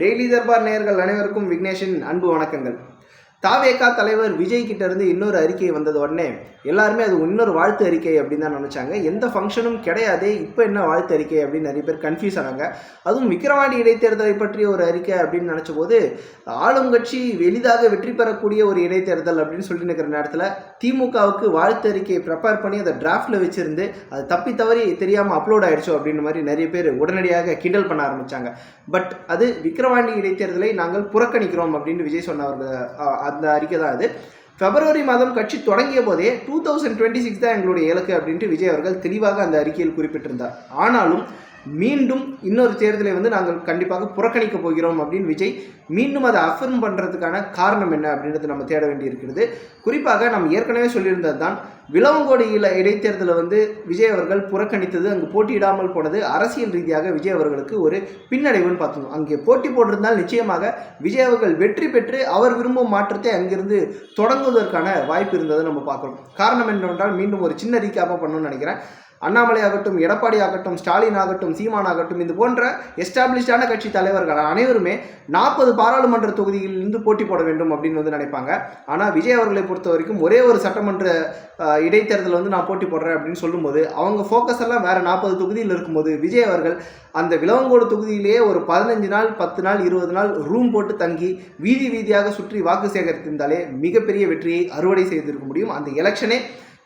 Daily Darbar நேயர்கள் அனைவருக்கும் விக்னேஷின் அன்பு வணக்கங்கள். தாவேகா தலைவர் விஜய் கிட்ட இருந்து இன்னொரு அறிக்கை வந்தது உடனே எல்லாருமே அது இன்னொரு வாழ்த்து அறிக்கை அப்படின்னு தான் நினைச்சாங்க. எந்த ஃபங்க்ஷனும் கிடையாது இப்போ என்ன வாழ்த்து அறிக்கை அப்படின்னு நிறைய பேர் கன்ஃபியூஸ் ஆனாங்க. அதுவும் விக்கிரவாண்டி இடைத்தேர்தலை பற்றிய ஒரு அறிக்கை அப்படின்னு நினச்ச போது ஆளும் கட்சி எளிதாக வெற்றி பெறக்கூடிய ஒரு இடைத்தேர்தல் அப்படின்னு சொல்லி இருக்கிற நேரத்தில் திமுகவுக்கு வாழ்த்து அறிக்கையை ப்ரிப்பேர் பண்ணி அதை டிராஃப்டில் வச்சிருந்து அது தப்பி தவறி தெரியாமல் அப்லோட் ஆயிடுச்சோ அப்படின்ற மாதிரி நிறைய பேர் உடனடியாக கிண்டல் பண்ண ஆரம்பித்தாங்க பட் அது விக்ரவாண்டி இடைத்தேர்தலை நாங்கள் புறக்கணிக்கிறோம் அப்படின்னு விஜய் சொன்னவர்கள் அந்த அறிக்கை தான் அது. பிப்ரவரி மாதம் கட்சி தொடங்கிய போதே டூ தௌசண்ட் டுவெண்ட்டி சிக்ஸ் தான் எங்களுடைய இலக்கு அப்படின்ட்டு விஜய் அவர்கள் தெளிவாக அந்த அறிக்கையில் குறிப்பிட்டிருந்தார். ஆனாலும் மீண்டும் இன்னொரு தேர்தலை வந்து நாங்கள் கண்டிப்பாக புறக்கணிக்க போகிறோம் அப்படின்னு விஜய் மீண்டும் அதை அஃபர்ம் பண்ணுறதுக்கான காரணம் என்ன அப்படின்றது நம்ம தேட வேண்டியிருக்கிறது. குறிப்பாக நம்ம ஏற்கனவே சொல்லியிருந்தது தான் விளவங்கோடியில் இடைத்தேர்தலை வந்து விஜய் அவர்கள் புறக்கணித்தது அங்கு போட்டியிடாமல் போனது அரசியல் ரீதியாக விஜய் அவர்களுக்கு ஒரு பின்னடைவுன்னு பார்த்தோம். அங்கே போட்டி போட்டிருந்தால் நிச்சயமாக விஜய் அவர்கள் வெற்றி பெற்று அவர் விரும்பும் மாற்றத்தை அங்கிருந்து தொடங்குவதற்கான வாய்ப்பு இருந்ததை நம்ம பார்க்குறோம். காரணம் என்னவென்றால் மீண்டும் ஒரு சின்ன ரீக்காப்பாக பண்ணணும்னு நினைக்கிறேன். அண்ணாமலை ஆகட்டும் எடப்பாடி ஆகட்டும் ஸ்டாலின் ஆகட்டும் சீமான் ஆகட்டும் இது போன்ற எஸ்டாப்ளிஷ்டான கட்சி தலைவர்கள் அனைவருமே நாற்பது பாராளுமன்ற தொகுதியிலிருந்து போட்டி போட வேண்டும் அப்படின்னு வந்து நினைப்பாங்க. ஆனால் விஜய் அவர்களை பொறுத்த வரைக்கும் ஒரே ஒரு சட்டமன்ற இடைத்தேர்தல் வந்து நான் போட்டி போடுறேன் அப்படின்னு சொல்லும்போது அவங்க ஃபோக்கஸ் எல்லாம் வேறு நாற்பது தொகுதியில் இருக்கும்போது விஜய் அவர்கள் அந்த விலவங்கோடு தொகுதியிலேயே ஒரு பதினஞ்சு நாள் பத்து நாள் இருபது நாள் ரூம் போட்டு தங்கி வீதி வீதியாக சுற்றி வாக்கு சேகரித்திருந்தாலே மிகப்பெரிய வெற்றியை அறுவடை செய்திருக்க முடியும். அந்த எலெக்ஷனே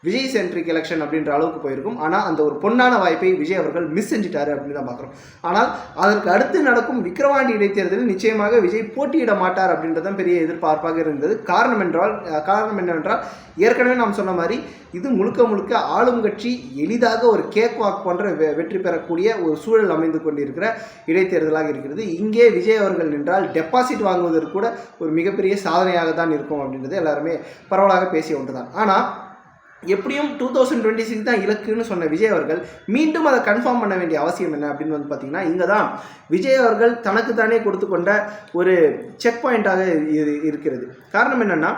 விஜய் சென்ட்ரிக் எலெக்ஷன் அப்படின்ற அளவுக்கு போயிருக்கும். ஆனால் அந்த ஒரு பொன்னான வாய்ப்பை விஜய் அவர்கள் மிஸ் செஞ்சிட்டாரு அப்படின்னு தான் பார்க்குறோம். ஆனால் அதற்கு அடுத்து நடக்கும் விக்ரவாண்டி இடைத்தேர்தலில் நிச்சயமாக விஜய் போட்டியிட மாட்டார் அப்படின்றதான் பெரிய எதிர்பார்ப்பாக இருந்தது. காரணம் என்றால் காரணம் என்னவென்றால் ஏற்கனவே நாம் சொன்ன மாதிரி இது முழுக்க முழுக்க ஆளும் கட்சி எளிதாக ஒரு கேக் வாக் போன்ற வெ- வெற்றி பெறக்கூடிய ஒரு சூழல் அமைந்து கொண்டிருக்கிற இடைத்தேர்தலாக இருக்கிறது. இங்கே விஜய் அவர்கள் நின்றால் டெபாசிட் வாங்குவதற்கு கூட ஒரு மிகப்பெரிய சாதனையாக தான் இருக்கும் அப்படின்றது எல்லாருமே பரவலாக பேசிய ஒன்று தான் ஆனால் எப்படியும் டூ தௌசண்ட் டுவெண்ட்டி சிக்ஸ் தான் இலக்குன்னு சொன்ன விஜய் அவர்கள் மீண்டும் அதை கன்ஃபார்ம் பண்ண வேண்டிய அவசியம் என்ன அப்படின்னு வந்து பார்த்தீங்கன்னா இங்கே தான் விஜய் அவர்கள் தனக்கு தானே கொடுத்து கொண்ட ஒரு செக் பாயிண்டாக இரு- இருக்கிறது. காரணம் என்னென்னா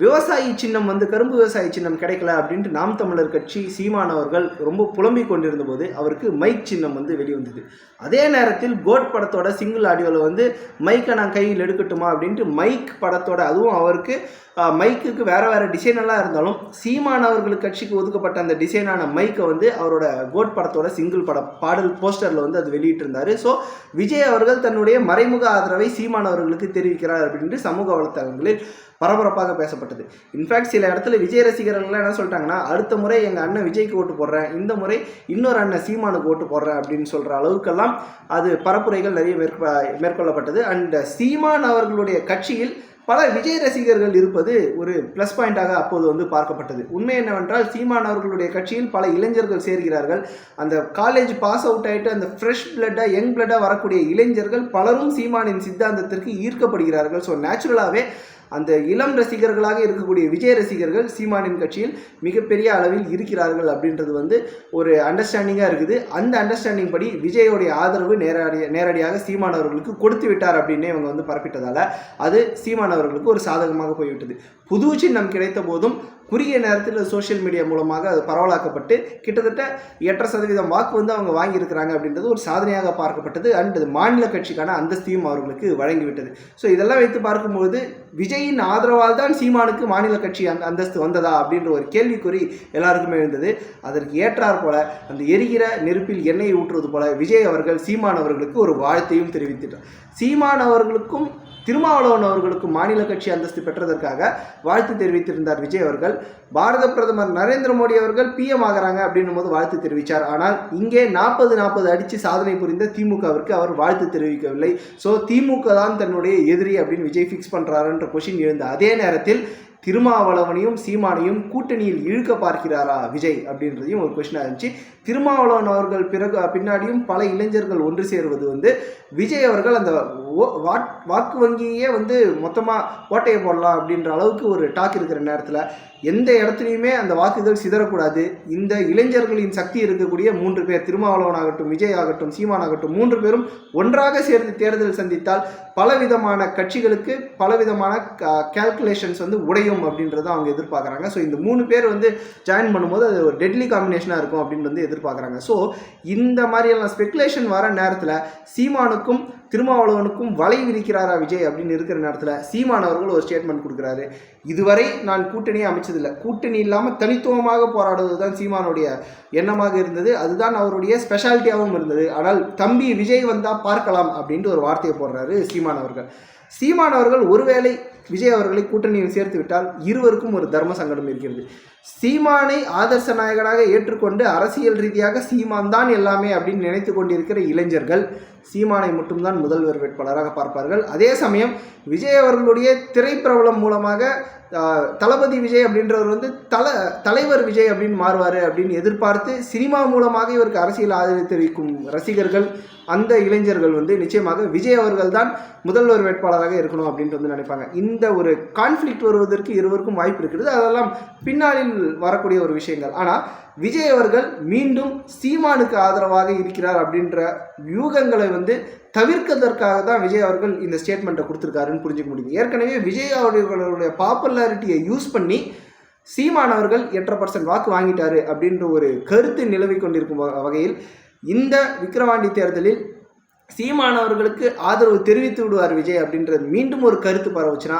விவசாயி சின்னம் வந்து கரும்பு விவசாயி சின்னம் கிடைக்கல அப்படின்ட்டு நாம் தமிழர் கட்சி சீமான் அவர்கள் ரொம்ப புலம்பிக் கொண்டிருந்த போது அவருக்கு மைக் சின்னம் வந்து வெளிவந்தது. அதே நேரத்தில் கோட் படத்தோட சிங்கிள் ஆடியோவில் வந்து மைக்கை நான் கையில் எடுக்கட்டுமா? அப்படின்ட்டு மைக் படத்தோட அதுவும் அவருக்கு மைக்குக்கு வேறு வேறு டிசைனெல்லாம் இருந்தாலும் சீமான் கட்சிக்கு ஒதுக்கப்பட்ட அந்த டிசைனான மைக்கை வந்து அவரோட கோட் படத்தோட சிங்கிள் பட பாடல் போஸ்டரில் வந்து அது வெளியிட்டிருந்தார். ஸோ விஜய் அவர்கள் தன்னுடைய மறைமுக ஆதரவை சீமான் அவர்களுக்கு தெரிவிக்கிறார் அப்படின்ட்டு சமூக வலைத்தளங்களில் பரபரப்பாக பேசப்பட்டது. இன்ஃபேக்ட் சில இடத்துல விஜய் ரசிகர்கள்லாம் என்ன சொல்லிட்டாங்கன்னா அடுத்த முறை எங்கள் அண்ணன் விஜய்க்கு ஓட்டு போடுறேன். இந்த முறை இன்னொரு அண்ணன் சீமானுக்கு ஓட்டு போடுறேன் அப்படின்னு சொல்கிற அளவுக்கெல்லாம் அது பரப்புரைகள் நிறைய மேற்கொ மேற்கொள்ளப்பட்டது. அண்ட் சீமான் அவர்களுடைய கட்சியில் பல விஜய் ரசிகர்கள் இருப்பது ஒரு ப்ளஸ் பாயிண்டாக அப்போது வந்து பார்க்கப்பட்டது. உண்மை என்னவென்றால் சீமான் அவர்களுடைய கட்சியில் பல இளைஞர்கள் சேர்கிறார்கள். அந்த காலேஜ் பாஸ் அவுட் ஆகிட்டு அந்த ஃப்ரெஷ் பிளட்டாக யங் பிளட்டாக வரக்கூடிய இளைஞர்கள் பலரும் சீமானின் சித்தாந்தத்திற்கு ஈர்க்கப்படுகிறார்கள். ஸோ நேச்சுரலாகவே அந்த இளம் ரசிகர்களாக இருக்கக்கூடிய விஜய் ரசிகர்கள் சீமானின் கட்சியில் மிகப்பெரிய அளவில் இருக்கிறார்கள் அப்படின்றது வந்து ஒரு அண்டர்ஸ்டாண்டிங்காக இருக்குது. அந்த அண்டர்ஸ்டாண்டிங் படி விஜயோடைய ஆதரவு நேரடியாக நேரடியாக சீமான் அவர்களுக்கு கொடுத்து விட்டார் அப்படின்னே இவங்க வந்து பரப்பிட்டதால் அது சீமான் அவர்களுக்கு ஒரு சாதகமாக போய்விட்டது. புது சின்னம் கிடைத்த போதும் குறுகிய நேரத்தில் சோஷியல் மீடியா மூலமாக அது பரவலாக்கப்பட்டு கிட்டத்தட்ட எட்டரை சதவீதம் வாக்கு வந்து அவங்க வாங்கியிருக்கிறாங்க அப்படின்றது ஒரு சாதனையாக பார்க்கப்பட்டது. அண்ட் மாநில கட்சிக்கான அந்தஸ்தையும் அவர்களுக்கு வழங்கிவிட்டது. ஸோ இதெல்லாம் வைத்து பார்க்கும்போது விஜயின் ஆதரவால் தான் சீமானுக்கு மாநில கட்சி அந்த அந்தஸ்து வந்ததா அப்படின்ற ஒரு கேள்விக்குறி எல்லாருக்குமே இருந்தது. அதற்கு ஏற்றார் போல அந்த எரிகிற நெருப்பில் எண்ணெய் ஊற்றுவது போல விஜய் அவர்கள் சீமான் அவர்களுக்கு ஒரு வாழ்த்தையும் தெரிவித்துட்டார். சீமான் அவர்களுக்கும் திருமாவளவன் அவர்களுக்கும் மாநில கட்சி அந்தஸ்து பெற்றதற்காக வாழ்த்து தெரிவித்திருந்தார் விஜய் அவர்கள். பாரத பிரதமர் நரேந்திர மோடி அவர்கள் பிஎம் ஆகிறாங்க அப்படின்னும் போது வாழ்த்து தெரிவித்தார் ஆனால் இங்கே நாற்பது நாற்பது அடித்து சாதனை புரிந்த திமுகவிற்கு அவர் வாழ்த்து தெரிவிக்கவில்லை. ஸோ திமுக தான் தன்னுடைய எதிரி அப்படின்னு விஜய் ஃபிக்ஸ் பண்ணுறாருன்ற கொஷின் எழுந்த அதே நேரத்தில் திருமாவளவனையும் சீமானையும் கூட்டணியில் இழுக்க பார்க்கிறாரா விஜய் அப்படின்றதையும் ஒரு கொஷினாக இருந்துச்சு. திருமாவளவன் அவர்கள் பிறகு பின்னாடியும் பல இளைஞர்கள் ஒன்று சேருவது வந்து விஜய் அவர்கள் அந்த ஓ- வாட்- வாக்கு வங்கியே வந்து மொத்தமாக ஓட்டையை போடலாம் அப்படின்ற அளவுக்கு ஒரு டாக் இருக்கிற நேரத்தில் எந்த இடத்துலையுமே அந்த வாக்குகள் சிதறக்கூடாது. இந்த இளைஞர்களின் சக்தி இருக்கக்கூடிய மூன்று பேர் திருமாவளவன் ஆகட்டும் விஜய் ஆகட்டும் சீமான் ஆகட்டும் மூன்று பேரும் ஒன்றாக சேர்ந்து தேர்தல் சந்தித்தால் பலவிதமான கட்சிகளுக்கு பலவிதமான கேல்குலேஷன்ஸ் வந்து உடையும் அப்படின்றத அவங்க எதிர்பார்க்குறாங்க. ஸோ இந்த மூணு பேர் வந்து ஜாயின் பண்ணும்போது அது ஒரு டெட்லி காம்பினேஷனாக இருக்கும் அப்படின்னு வந்து எதிர்பார்க்குறாங்க. ஸோ இந்த மாதிரியெல்லாம் ஸ்பெகுலேஷன் வர நேரத்தில் சீமானுக்கும் திருமாவளவனுக்கும் வலை விரிக்கிறாரா விஜய் அப்படின்னு இருக்கிற நேரத்தில் சீமான் அவர்கள் ஒரு ஸ்டேட்மெண்ட் கொடுக்குறாரு. இதுவரை நான் கூட்டணியை அமைச்சதில்லை. கூட்டணி இல்லாமல் தனித்துவமாக போராடுவது தான் சீமானுடைய எண்ணமாக இருந்தது. அதுதான் அவருடைய ஸ்பெஷாலிட்டியாகவும் இருந்தது. ஆனால் தம்பி விஜய் வந்தால் பார்க்கலாம் அப்படின்ட்டு ஒரு வார்த்தையை போடுறாரு சீமான் அவர்கள். சீமான் அவர்கள் ஒருவேளை விஜய் அவர்களை கூட்டணியில் சேர்த்து விட்டால் இருவருக்கும் ஒரு தர்ம சங்கடம் இருக்கிறது. சீமானை ஆதர்ச நாயகனாக ஏற்றுக்கொண்டு அரசியல் ரீதியாக சீமான் தான் எல்லாமே அப்படின்னு நினைத்து கொண்டிருக்கிற இளைஞர்கள் சீமானை மட்டும்தான் முதல்வர் வேட்பாளராக பார்ப்பார்கள். அதே சமயம் விஜய் அவர்களுடைய திரைப்பிரபலம் மூலமாக தளபதி விஜய் அப்படின்றவர் வந்து தல தலைவர் விஜய் அப்படின்னு மாறுவார் அப்படின்னு எதிர்பார்த்து சினிமா மூலமாக இவருக்கு அரசியல் ஆதரவு தெரிவிக்கும் ரசிகர்கள் அந்த இளைஞர்கள் வந்து நிச்சயமாக விஜய் அவர்கள் தான் முதல்வர் வேட்பாளராக இருக்கணும் அப்படின்ட்டு வந்து நினைப்பாங்க. இந்த இந்த ஒரு கான்ஃப்ளிக்ட் வருவதற்கு இருவருக்கும் வாய்ப்பு இருக்கிறது அதெல்லாம் பின்னாளில் வரக்கூடிய ஒரு விஷயங்கள். ஆனால் விஜய் அவர்கள் மீண்டும் சீமானுக்கு ஆதரவாக இருக்கிறார் அப்படின்ற வியூகங்களை வந்து தவிர்க்கதற்காக தான் விஜய் அவர்கள் இந்த ஸ்டேட்மெண்ட்டை கொடுத்துருக்காருன்னு புரிஞ்சுக்க முடியுது. ஏற்கனவே விஜய் அவர்களுடைய பாப்புலாரிட்டியை யூஸ் பண்ணி சீமானவர்கள் எட்டரை பர்சன்ட் வாக்கு வாங்கிட்டாரு அப்படின்ற ஒரு கருத்து நிலவி கொண்டிருக்கும் வகையில் இந்த விக்கிரவாண்டி தேர்தலில் சீமானவர்களுக்கு ஆதரவு தெரிவித்து விடுவார் விஜய் அப்படின்றது மீண்டும் ஒரு கருத்து பரவுச்சுன்னா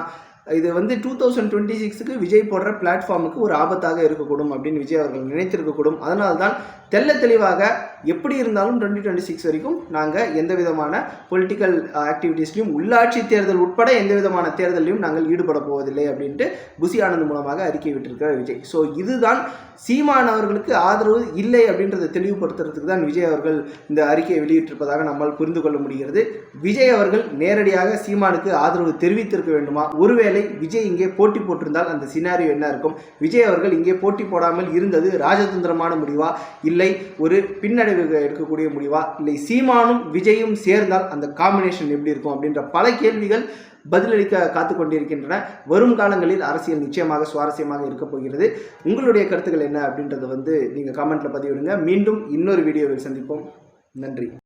இது வந்து டூ தௌசண்ட் டுவெண்ட்டி சிக்ஸுக்கு விஜய் போடுற பிளாட்ஃபார்முக்கு ஒரு ஆபத்தாக இருக்கக்கூடும் அப்படின்னு விஜய் அவர்கள் நினைத்திருக்கக்கூடும். அதனால்தான் தெள்ள தெளிவாக எப்படி இருந்தாலும் டுவெண்ட்டி டுவெண்ட்டி சிக்ஸ் வரைக்கும் நாங்கள் எந்த விதமான பொலிட்டிக்கல் ஆக்டிவிட்டீஸ்லையும் uh, உள்ளாட்சி தேர்தல் உட்பட எந்த விதமான தேர்தலையும் நாங்கள் ஈடுபட போவதில்லை அப்படின்ட்டு புசி ஆனந்த் மூலமாக அறிக்கை விட்டிருக்கிறார் விஜய். ஸோ இதுதான் சீமான் அவர்களுக்கு ஆதரவு இல்லை அப்படின்றத தெளிவுபடுத்துறதுக்கு தான் விஜய் அவர்கள் இந்த அறிக்கையை வெளியிட்டிருப்பதாக நம்மால் புரிந்து கொள்ள முடிகிறது. விஜய் அவர்கள் நேரடியாக சீமானுக்கு ஆதரவு தெரிவித்திருக்க வேண்டுமா? ஒருவேளை விஜய் இங்கே போட்டி போட்டிருந்தால் அந்த சினாரியோ என்ன இருக்கும்? விஜய் அவர்கள் இங்கே போட்டி போடாமல் இருந்தது ராஜதந்திரமான முடிவா? இல்லை ஒரு பின்னடைவு எடுக்கக்கூடிய முடிவா? இல்லை சீமானும் விஜயும் சேர்ந்தால் அந்த காம்பினேஷன் எப்படி இருக்கும் அப்படின்ற பல கேள்விகள் பதிலளிக்க காத்து கொண்டிருக்கின்றன. வரும் காலங்களில் அரசியல் நிச்சயமாக சுவாரஸ்யமாக இருக்க போகிறது. உங்களுடைய கருத்துக்கள் என்ன அப்படின்றத வந்து நீங்கள் காமெண்ட்ல பதிவிடுங்க. மீண்டும் இன்னொரு வீடியோவில் சந்திப்போம். நன்றி.